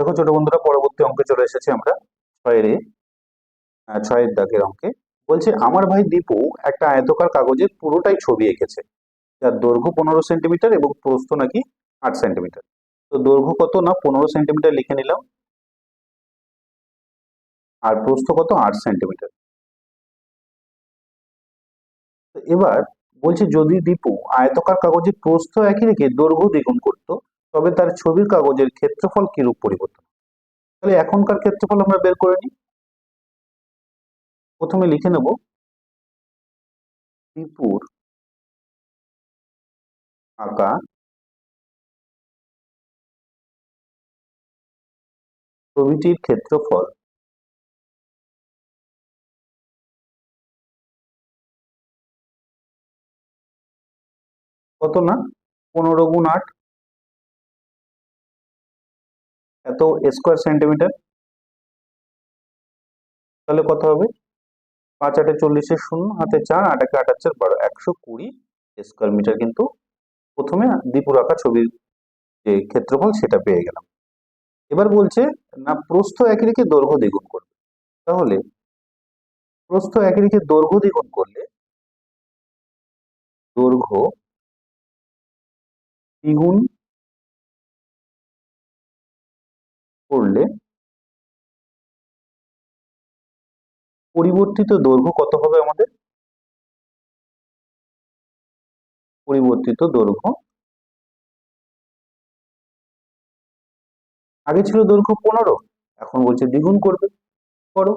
দেখো ছোট বন্ধুরা পরবর্তী অঙ্কে চলে এসেছি আমরা। ছয়ের এ, ছয়ের দাগের অঙ্কে। বলছে আমার ভাই দীপু একটা আয়তকার কাগজে পুরোটাই ছবি এঁকেছে। যার দৈর্ঘ্য পনেরো সেন্টিমিটার এবং প্রস্থ নাকি আট সেন্টিমিটার। তো দৈর্ঘ্য কত না পনেরো সেন্টিমিটার লিখে নিলাম। আর প্রস্থ কত আট সেন্টিমিটার। এবার বলছে যদি দীপু আয়তকার কাগজে প্রস্থ একই রেখে দৈর্ঘ্য দ্বিগুণ করতো তবে তার ছবির কাগজের ক্ষেত্রফল কিরূপ পরিবর্তন তাহলে এখনকার ক্ষেত্রফল আমরা বের করে নিই। প্রথমে লিখে নেব দীপুর আঁকা ছবিটির ক্ষেত্রফল কত না? পনেরো গুণ আট। এত স্কোয়ার সেন্টিমিটার তাহলে কত হবে? পাঁচ আটে চল্লিশের শূন্য, হাতে চার, আট একে আট চার বারো, একশো কুড়ি স্কোয়ার মিটার কিন্তু প্রথমে দীপুর আঁকা ছবির যে ক্ষেত্রফল সেটা পেয়ে গেলাম। এবার বলছে, না, প্রস্থ একই রেখে দৈর্ঘ্য দ্বিগুণ করবে। তাহলে প্রস্থ একই রেখে দৈর্ঘ্য দ্বিগুণ করলে দৈর্ঘ্য দ্বিগুণ করলে পরিবর্তিত দৈর্ঘ্য কত হবে আমাদের? পরিবর্তিত দৈর্ঘ্য। আগে ছিল দৈর্ঘ্য পনেরো, এখন বলছে দ্বিগুণ করবে, করো।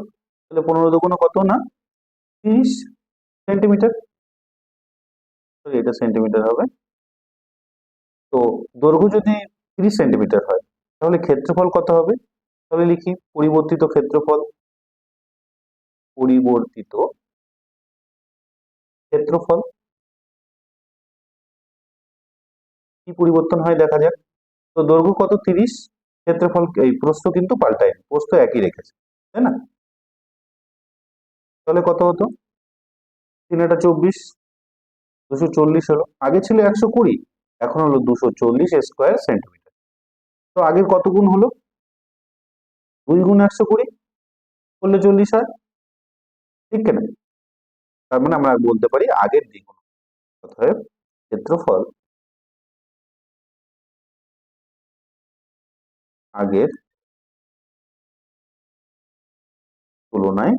তাহলে পনেরো দুগুণ কত না? তিরিশ সেন্টিমিটার। এটা সেন্টিমিটার হবে। তো দৈর্ঘ্য যদি তিরিশ সেন্টিমিটার হয় তাহলে ক্ষেত্রফল কত হবে? তাহলে লিখি পরিবর্তিত ক্ষেত্রফল। পরিবর্তিত ক্ষেত্রফল। কি পরিবর্তন হয় দেখা যাক। তো দৈর্ঘ্য কত? তিরিশ। ক্ষেত্রফল এই প্রস্থ কিন্তু পাল্টায়। প্রস্থ একই রেখেছে, তাই না? তাহলে কত হতো? তিন এটা চব্বিশ, দুশো চল্লিশ হলো। আগে ছিল একশো কুড়ি, এখন হলো দুশো চল্লিশ স্কোয়ার সেন্টিমিটার। তো আগের কত গুণ হলো? দুই গুণ একশো কুড়ি করলে চল্লিশ হয়। ঠিক কেনা? তার মানে আমরা বলতে পারি আগের দ্বিগুণ অতএব ক্ষেত্রফল আগের তুলনায়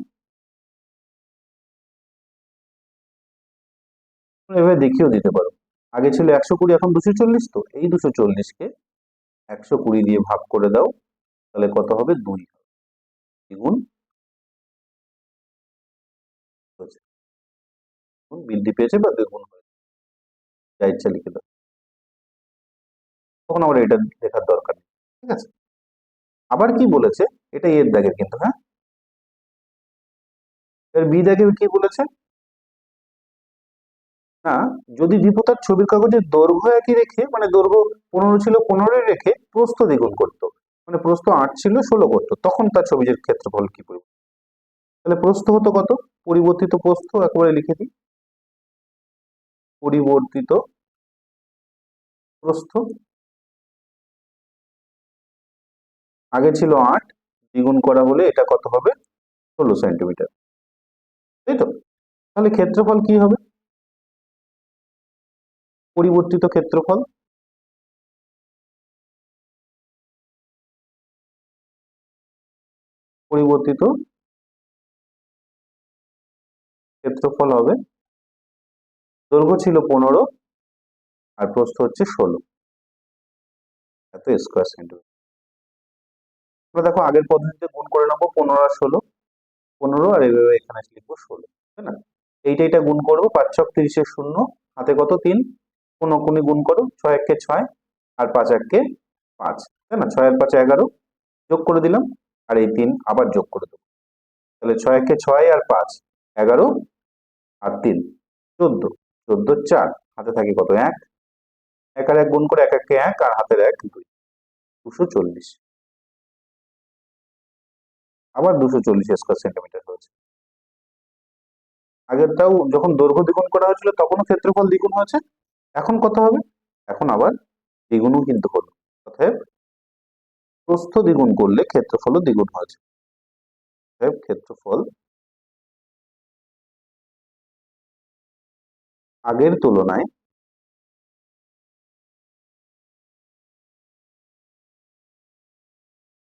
এভাবে দেখিয়েও দিতে পারো। আগে ছিল একশো কুড়ি, এখন দুশো চল্লিশ, তো এই দুশো চল্লিশকে একশো কুড়ি দিয়ে ভাগ করে দাও, তাহলে কত হবে? দুই দ্বিগুণ বৃদ্ধি পেয়েছে বা দ্বিগুণ হয়েছে? যা ইচ্ছা লিখে দাও। তখন আমার এটা লেখার দরকার নেই, ঠিক আছে? আবার কি বলেছে? এটা এর দাগের কিন্তু হ্যাঁ? বি দাগের কি বলেছে? না, যদি দীপতার ছবির কাগজের দৈর্ঘ্য একই রেখে মানে দৈর্ঘ্য পনেরো ছিল পনেরোই রেখে প্রস্থ দ্বিগুণ করতো মানে প্রস্থ আট ছিল ষোলো করতো, তখন তার ছবির ক্ষেত্রফল কি পরিবর্তন? তাহলে প্রস্থ হতো কত? পরিবর্তিত প্রস্থ একেবারে লিখে দিই। পরিবর্তিত প্রস্থ আগে ছিল আট, দ্বিগুণ করা হলে এটা কত হবে? ষোলো সেন্টিমিটার। তাই তো? তাহলে ক্ষেত্রফল কি হবে? পরিবর্তিত ক্ষেত্রফল? পরিবর্তিত ক্ষেত্রফল হবে দৈর্ঘ্য ছিল পনেরো আর প্রস্থ হচ্ছে ষোলো। এত স্কোয়ার সেন্টিমিটার দেখো আগের পদ্ধতিতে গুণ করে নেব পনেরো আর ষোলো। পনেরো আর এভাবে এখানে লিখব ষোলো, তাই না? এইটা এটা গুণ করব, পাঁচ ছক তিরিশের শূন্য, হাতে কত? তিন। কোনো কোনি গুণ করো, ছয় এককে ছয় আর পাঁচ এককে পাঁচ, তাই না? ছয় আর পাঁচ এগারো, যোগ করে দিলাম, আর এই তিন আবার যোগ করে দেবো। তাহলে ছয় একে ছয় আর পাঁচ, এগারো আর তিন, চোদ্দ চোদ্দ চার, হাতে থাকে কত? এক এক আর এক গুণ করে এক এককে এক আর হাতের এক দুই, দুশো চল্লিশ। আবার দুশো চল্লিশ স্কোয়ার সেন্টিমিটার হয়েছে। আগেরটাও যখন দৈর্ঘ্য দ্বিগুণ করা হয়েছিল, তখনও ক্ষেত্রফল দ্বিগুণ হয়েছে। এখন কত হবে? এখন আবার দ্বিগুণও কিন্তু হলো। অতএব প্রস্থ দ্বিগুণ করলে ক্ষেত্রফলও দ্বিগুণ হয়েছে অতএব ক্ষেত্রফল আগের তুলনায়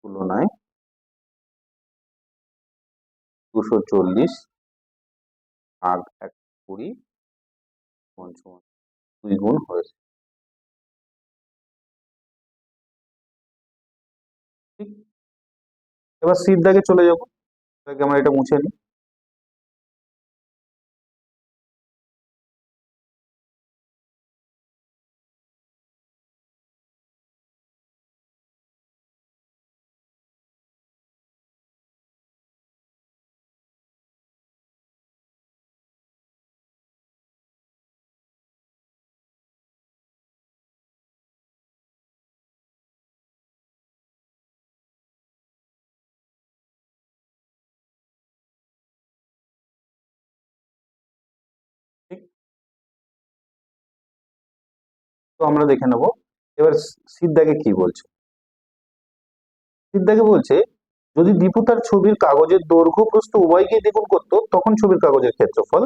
তুলনায় দুশো চল্লিশ ভাগ এক কুড়ি পঞ্চম দুই গুণ হয়েছে এবার দাগে চলে যাব আমরা এটা মুছে নিই তো আমরা দেখে নেব। এবার সিদ্ধাকে কি বলছে? সিদ্ধাকে বলছে, যদি দীপু তার ছবির কাগজের দৈর্ঘ্য প্রস্থ উভয়কে দ্বিগুণ করতো, তখন ছবির কাগজের ক্ষেত্রফল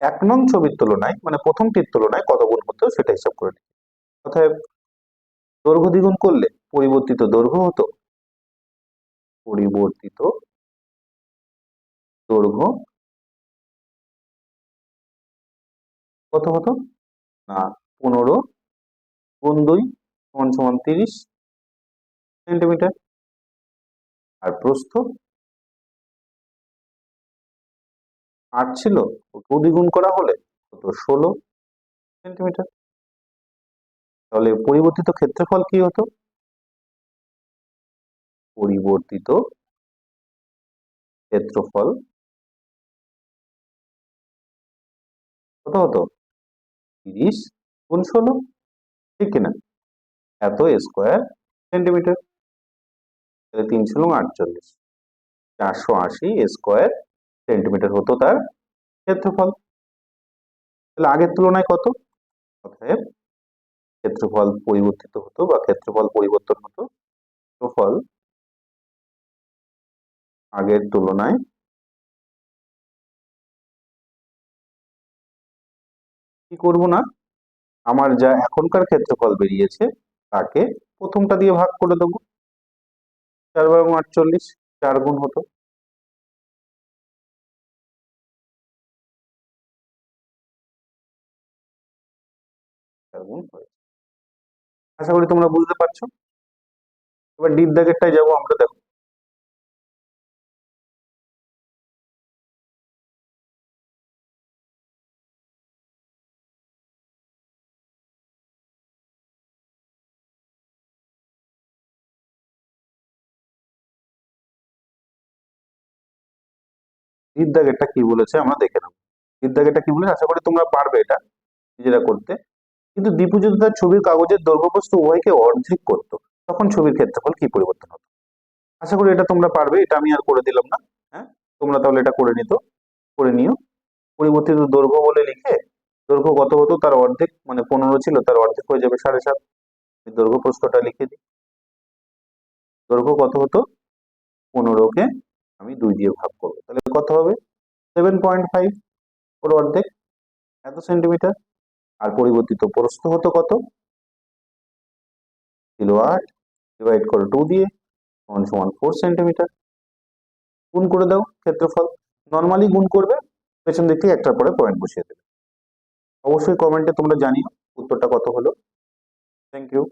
এক নং ছবির তুলনায় মানে প্রথমটির তুলনায় কত গুণ হতো সেটা হিসাব করে নিই। অতএব দৈর্ঘ্য দ্বিগুণ করলে পরিবর্তিত দৈর্ঘ্য হতো। পরিবর্তিত দৈর্ঘ্য কত হতো? না, পনেরো গুণ দুই সমান সমান তিরিশ সেন্টিমিটার। আর প্রস্থ? আট ছিল ওকেও দ্বিগুণ করা হলে কত? ষোলো সেন্টিমিটার। তাহলে পরিবর্তিত ক্ষেত্রফল কি হতো? পরিবর্তিত ক্ষেত্রফল কত হতো? তিরিশ গুণ ষোলো। ঠিক কিনা? এত স্কোয়ার সেন্টিমিটার তাহলে তিন ছিল আটচল্লিশ। চারশো আশি স্কোয়ার সেন্টিমিটার হতো তার ক্ষেত্রফল। তাহলে আগের তুলনায় কত? অতএব ক্ষেত্রফল পরিবর্তিত হতো বা ক্ষেত্রফল পরিবর্তন হতো। ক্ষেত্রফল আগের তুলনায় কি করব না? আমার যা এখনকার ক্ষেত্রফল বেরিয়েছে, তাকে প্রথমটা দিয়ে ভাগ করে দেবো। চার বারো আটচল্লিশ, চার গুণ হতো। হয়েছে। আশা করি তোমরা বুঝতে পারছ। এবার ডিপ দাগেরটাই যাব, আমরা দেখো দাগেরটা কি বলেছে আমরা দেখে নেব। দাগেরটা কি বলেছে? আশা করি তোমরা পারবে এটা, নিজেরা করতে। কিন্তু যদি তার ছবির কাগজের দৈর্ঘ্যপ্রস্থ উভয়কে অর্ধেক করতো। তখন ছবির ক্ষেত্রফল কি পরিবর্তন হতো? আশা করি এটা তোমরা পারবে, এটা আমি আর করে দিলাম না হ্যাঁ? তোমরা তাহলে এটা করে নিত, করে নিও। পরিবর্তিত দৈর্ঘ্য বলে লিখে, দৈর্ঘ্য কত হতো? তার অর্ধেক মানে পনেরো ছিল, তার অর্ধেক হয়ে যাবে সাড়ে সাত। দৈর্ঘ্য প্রস্থটা লিখে দিই। দৈর্ঘ্য কত হতো? পনেরোকে আমি দুই দিয়ে ভাগ করব। তাহলে কত হবে? সেভেন পয়েন্ট ফাইভ ওর অর্ধেক। এত সেন্টিমিটার আর পরিবর্তিত প্রস্থ হতো কত? ছিল আট ডিভাইড করো টু দিয়ে সমান সমান ফোর সেন্টিমিটার গুণ করে দাও ক্ষেত্রফল। নর্মালি গুণ করবে, পেছন দিক থেকে একটার পরে পয়েন্ট বসিয়ে দেবে। অবশ্যই কমেন্টে তোমরা জানিও, উত্তরটা কত হলো। Thank you